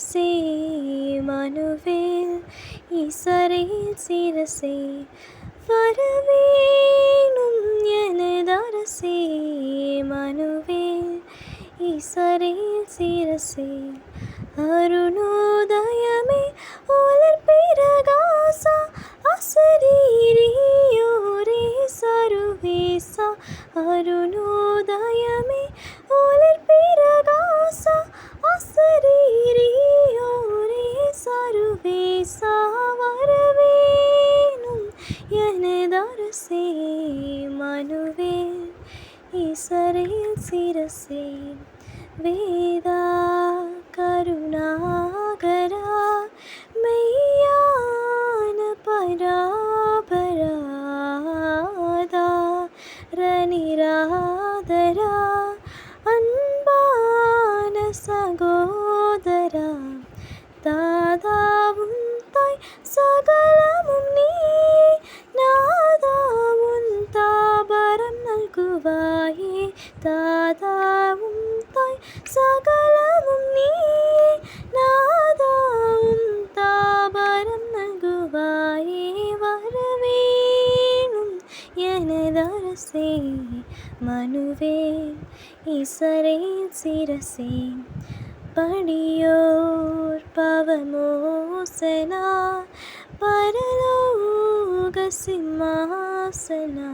எனதரசே மனுவேல் ஈசரில் சிரசே வரவேணும் எனதரசே மனுவேல் ஈசரில் சிரசே. அருணோதயமே ஒளர் பிரகாச அசரீரியோரே சருவேசா அருணோ சிரசே சிரசே மனுவே ஈசரே சிரசே. படியோர் பவமோசனா பரலோக சிம்மாசனா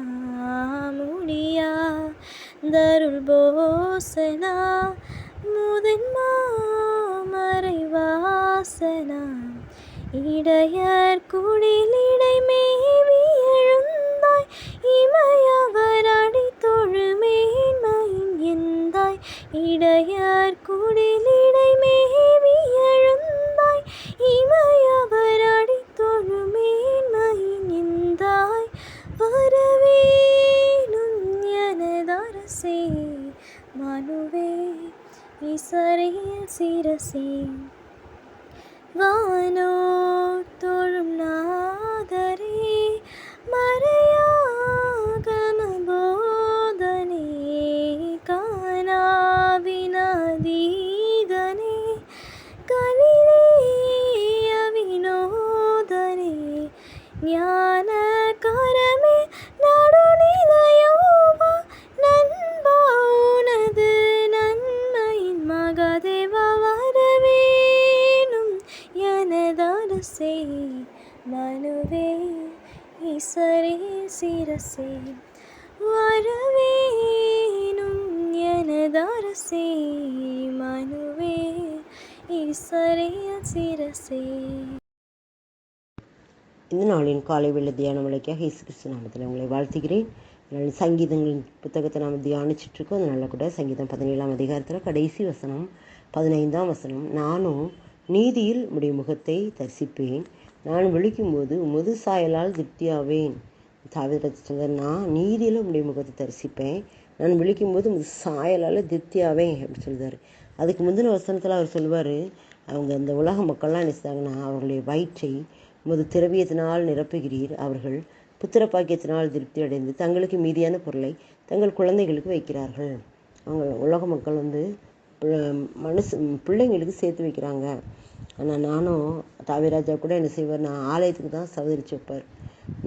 முடியா தருள் போசனா முதன்மா மறைவாசனா இடையர் குடிலிடை வரவேணும் எனதரசே மனுவே இசரையில் சிரசே. வானோ அரசே வரவேனும் எனதரசே மனுவே ஈசரே சிரசே. இந்த நாளின் காலை வெள்ள தியான விளக்கியாக இயேசு கிறிஸ்து நாமத்தில் உங்களை வாழ்த்துகிறேன். அதனால் சங்கீதங்களின் புத்தகத்தை நாம் தியானிச்சுட்டு இருக்கோம். அதனால கூட சங்கீதம் பதினேழாம் அதிகாரத்தில் கடைசி வசனம் பதினைந்தாம் வசனம். நானும் நீதியில் உடைய முகத்தை தரிசிப்பேன். நான் விழிக்கும்போது முது சாயலால் திருப்தியாவேன். தாவித சொல்ற நான் நீதியில் உடைய முகத்தை தரிசிப்பேன். நான் விழிக்கும்போது உமது சாயலால் தித்தியாவே அப்படி சொல்லுவார் அதுக்கு முந்தின வசனத்தில் அவர் சொல்லுவார் அவங்க அந்த உலக மக்கள்லாம் என்ன செய்தாங்கன்னா அவர்களுடைய வயிற்றை உமது திரவியத்தினால் நிரப்புகிறீர். அவர்கள் புத்திர பாக்கியத்தினால் திருப்தி அடைந்து தங்களுக்கு மீதியான பொருளை தங்கள் குழந்தைகளுக்கு வைக்கிறார்கள். அவங்க உலக மக்கள் வந்து மனுஷ பிள்ளைங்களுக்கு சேர்த்து வைக்கிறாங்க. ஆனால் நானும் தாவிராஜா கூட என்ன செய்வார் நான் ஆலயத்துக்கு தான் சவதரிச்சு வைப்பார்.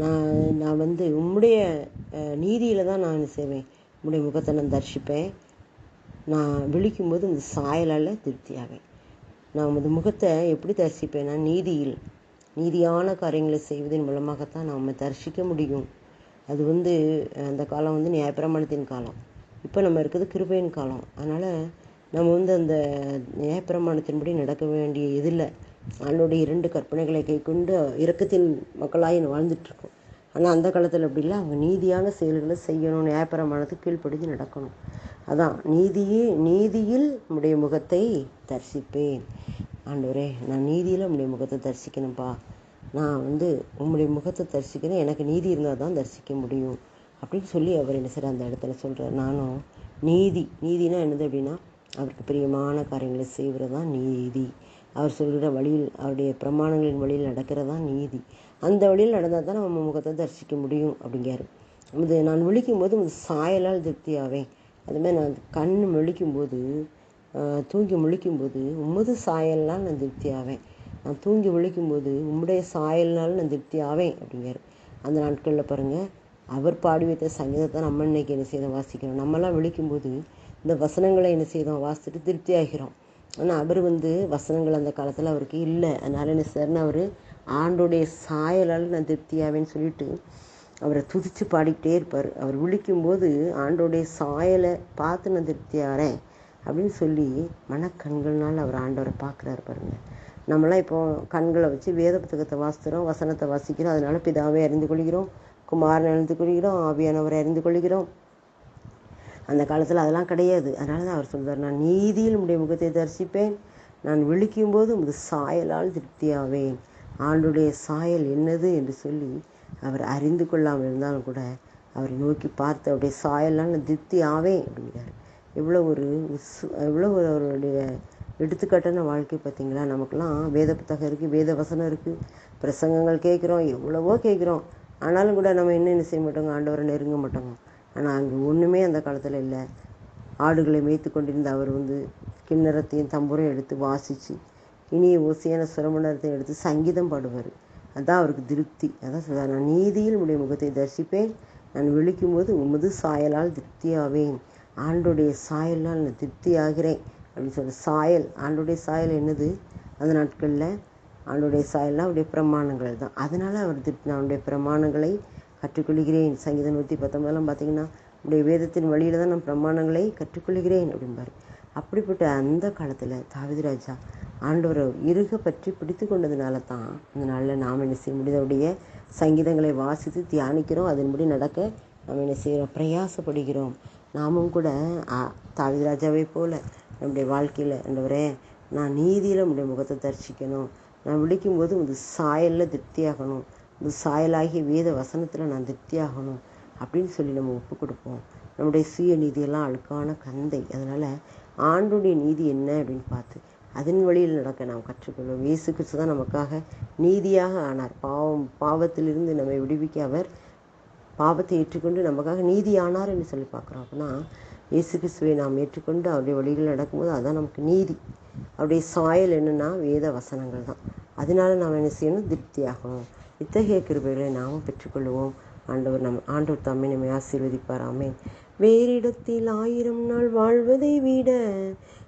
நான் நான் வந்து உம்முடைய நீதியில் தான் நான் செய்வேன்? உம்முடைய முகத்தை நான் தரிசிப்பேன். நான் விழிக்கும்போது இந்த சாயலால் திருப்தியாவேன். நான் உமது முகத்தை எப்படி தரிசிப்பேன்னா நீதியில் நீதியான காரியங்களை செய்வதன் மூலமாகத்தான் நாம் தரிசிக்க முடியும். அது வந்து அந்த காலம் வந்து நியாயப்பிரமாணத்தின் காலம். இப்போ நம்ம இருக்கிறது கிருபையின் காலம். அதனால் நம்ம வந்து அந்த நியாயப்பிரமாணத்தின்படி நடக்க வேண்டிய இதில் ஆண்டோடைய இரண்டு கற்பனைகளை கை கொண்டு இரக்கத்தின் மக்களாய் வாழ்ந்துட்டுருக்கோம். ஆனால் அந்த காலத்தில் அப்படி இல்லை. அவங்க நீதியான செயல்களை செய்யணும் நியாயப்பிரமாணத்துக்கு கீழ்ப்படிஞ்சு நடக்கணும். அதான் நீதியே நீதியில் நம்முடைய முகத்தை தரிசிப்பேன். ஆண்டவரே நான் நீதியில் நம்முடைய முகத்தை தரிசிக்கணும்ப்பா நான் வந்து உம்முடைய முகத்தை தரிசிக்கிறேன். எனக்கு நீதி இருந்தால் தான் தரிசிக்க முடியும். அப்படின்னு சொல்லி அவர் என்ன சார் அந்த இடத்துல சொல்கிறார் நானும் நீதி நீதினா என்னது அப்படின்னா அவருக்கு பிரியமான காரியங்களை செய்கிறது தான் நீதி. அவர் சொல்கிற வழியில் அவருடைய பிரமாணங்களின் வழியில் நடக்கிறது தான் நீதி. அந்த வழியில் நடந்தால் தான் நம்ம முகத்தை தரிசிக்க முடியும் அப்படிங்கிறாரு. இது நான் விழிக்கும் போது சாயலால் திருப்தியாவேன் அதுமாதிரி நான் கண் முழிக்கும்போது தூங்கி முழிக்கும்போது உமது சாயல்னால் நான் திருப்தி ஆவேன். நான் தூங்கி விழிக்கும்போது உம்முடைய சாயல்னால் நான் திருப்தி ஆவேன் அப்படிங்கிறார். அந்த நாட்களில் பாருங்கள் அவர் பாடி வைத்த சங்கீதத்தை நம்ம இன்னைக்கு என்ன செய்தோம் வாசிக்கிறோம். நம்மலாம் விழிக்கும்போது இந்த வசனங்களை என்ன செய்தோம் வாசிச்சுட்டு திருப்தி ஆகிறோம். ஆனால் அவர் வந்து வசனங்கள் அந்த காலத்தில் அவருக்கு இல்லை. அதனால் என்ன சார்னு அவர் ஆண்டோடைய சாயலால் நான் திருப்தியாவேன்னு சொல்லிட்டு அவரை துதித்து பாடிக்கிட்டே இருப்பார். அவர் விழிக்கும்போது ஆண்டோடைய சாயலை பார்த்து நான் திருப்தி ஆகிறேன் அப்படின்னு சொல்லி மனக்கண்கள்னால் அவர் ஆண்டவரை பார்க்குறாரு பாருங்க. நம்மளாம் இப்போ கண்களை வச்சு வேத புத்தகத்தை வாசிக்கிறோம் வசனத்தை வாசிக்கிறோம். அதனால பிதாவை அறிந்து கொள்கிறோம் குமாரனை அறிந்து கொள்கிறோம் ஆவியானவரை அறிந்து கொள்கிறோம். அந்த காலத்தில் அதெல்லாம் கிடையாது. அதனால தான் அவர் சொல்கிறார் நான் நீதியில் உடைய முகத்தை தரிசிப்பேன். நான் விழிக்கும்போது உமது சாயலால் திருப்தியாவேன். ஆண்டுடைய சாயல் என்னது? என்று சொல்லி அவர் அறிந்து கொள்ளாமல் இருந்தாலும் கூட அவரை நோக்கி பார்த்து அவருடைய சாயலால் நான் திருப்தி ஆவேன் அப்படிங்கிறார். எவ்வளோ ஒரு உஸ் எவ்வளோ ஒரு அவருடைய எடுத்துக்காட்டான வாழ்க்கை பார்த்தீங்களா நமக்கெல்லாம் வேத புத்தகம் இருக்குது வேத வசனம் இருக்குது பிரசங்கங்கள் கேட்குறோம் எவ்வளவோ கேட்குறோம். ஆனாலும் கூட நம்ம என்ன என்ன செய்ய மாட்டோங்க? ஆண்டவரை நெருங்க மாட்டோங்க. ஆனால் அங்கே ஒன்றுமே அந்த காலத்தில் இல்லை. ஆடுகளை மேய்த்து கொண்டிருந்த அவர் வந்து கிண்ணறத்தையும் தம்புரையும் எடுத்து வாசித்து இனிய ஓசையான சுரமணத்தை எடுத்து சங்கீதம் பாடுவார். அதான் அவருக்கு திருப்தி. அதான் சொல்றார் நான் நீதியில் உடைய முகத்தை தரிசிப்பேன். நான் விழிக்கும்போது உமது சாயலால் திருப்தியாவேன். ஆண்டுடைய சாயலால் நான் திருப்தி ஆகிறேன் அப்படின்னு சொல்கிற சாயல். ஆண்டுடைய சாயல் என்னது? அந்த நாட்களில் ஆண்டுடைய சாயல்லாம் அவருடைய பிரமாணங்கள் தான். அதனால் அவர் திருப்தி நான் பிரமாணங்களை கற்றுக்கொள்கிறேன். சங்கீதம் நூற்றி பத்தொன்பதெல்லாம் பார்த்தீங்கன்னா உடைய வேதத்தின் வழியில் தான் நான் பிரமாணங்களை கற்றுக்கொள்கிறேன் அப்படிம்பார். அப்படிப்பட்ட அந்த காலத்தில் தாவீது ராஜா ஆண்டவரை இறுக பற்றி பிடித்து கொண்டதுனால தான் இந்த நாளில் நாம் என்ன செய்ய முடிந்தவுடைய சங்கீதங்களை வாசித்து தியானிக்கிறோம். அதன்படி நடக்க நாம் என்ன செய்கிறோம் பிரயாசப்படுகிறோம். நாமும் கூட தாவீது ராஜாவை போல நம்முடைய வாழ்க்கையில் ஆண்டவரே நான் நீதியில் நம்முடைய முகத்தை தரிசிக்கணும். நான் விழிக்கும்போது உது சாயலில் திருப்தியாகணும். இந்த சாயலாகிய வேத வசனத்தில் நான் திருப்தியாகணும் அப்படின்னு சொல்லி நம்ம ஒப்பு கொடுப்போம் நம்முடைய சுய நீதியெல்லாம் அழுக்கான கந்தை. அதனால் ஆண்டுடைய நீதி என்ன அப்படின்னு பார்த்து அதன் வழியில் நடக்க நாம் கற்றுக்கொள்வோம். இயேசு கிறிஸ்து தான் நமக்காக நீதியாக ஆனார். பாவம் பாவத்திலிருந்து நம்மை விடுவிக்க அவர் பாவத்தை ஏற்றுக்கொண்டு நமக்காக நீதி ஆனார் என்று சொல்லி பார்க்குறோம். அப்படின்னா இயேசு கிறிஸ்துவை நாம் ஏற்றுக்கொண்டு அவருடைய வழிகள் நடக்கும்போது அதுதான் நமக்கு நீதி. அவருடைய சாயல் என்னன்னா வேத வசனங்கள் தான். அதனால நாம் என்ன செய்யணும்? திருப்தியாகணும். இத்தகைய கிருபைகளை நாமும் பெற்றுக்கொள்வோம். ஆண்டவர் நம் ஆண்டவர் தம்மை நம்மை ஆசீர்வதிப்பார். ஆமென். வேறிடத்தில் ஆயிரம் நாள் வாழ்வதை விட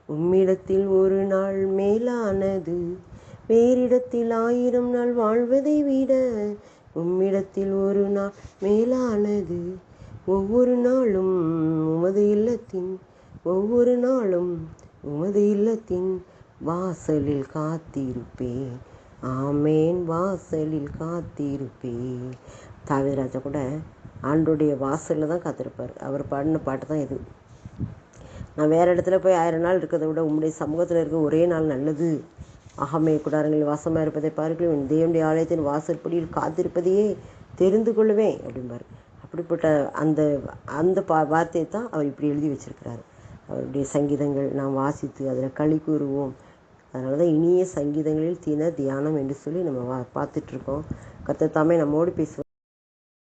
உம்மிடத்தில் ஒரு நாள் மேலானது. வேறிடத்தில் ஆயிரம் நாள் வாழ்வதை விட உம்மிடத்தில் ஒரு நாள் மேலானது. ஒவ்வொரு நாளும் உமது இல்லத்தின் ஒவ்வொரு நாளும் உமது இல்லத்தின் வாசலில் காத்திருப்பேன். ஆமேன். வாசலில் காத்திருப்பேன் தாவிராஜா கூட ஆண்டுடைய வாசலில் தான் காத்திருப்பார். அவர் பாடின பாட்டு தான் இது. நான் வேறு இடத்துல போய் ஆயிரம் நாள் இருக்கிறத விட உங்களுடைய சமூகத்தில் இருக்க ஒரே நாள் நல்லது. அகமே குடாரங்களில் வாசமாக இருப்பதை பார்க்கலாம் என் தேவனுடைய ஆலயத்தின் வாசற்படியில் காத்திருப்பதையே தெரிந்து கொள்ளுவேன் அப்படிம்பார். அப்படிப்பட்ட அந்த அந்த பா வார்த்தையை தான் அவர் இப்படி எழுதி வச்சிருக்கிறார். அவருடைய சங்கீதங்கள் நாம் வாசித்து அதில் களி கூறுவோம். அதனால தான் இனிய சங்கீதங்களில் தின தியானம் என்று சொல்லி நம்ம வா பார்த்துட்ருக்கோம் கர்த்தர் தாமே நம்மோடு பேசுவார்.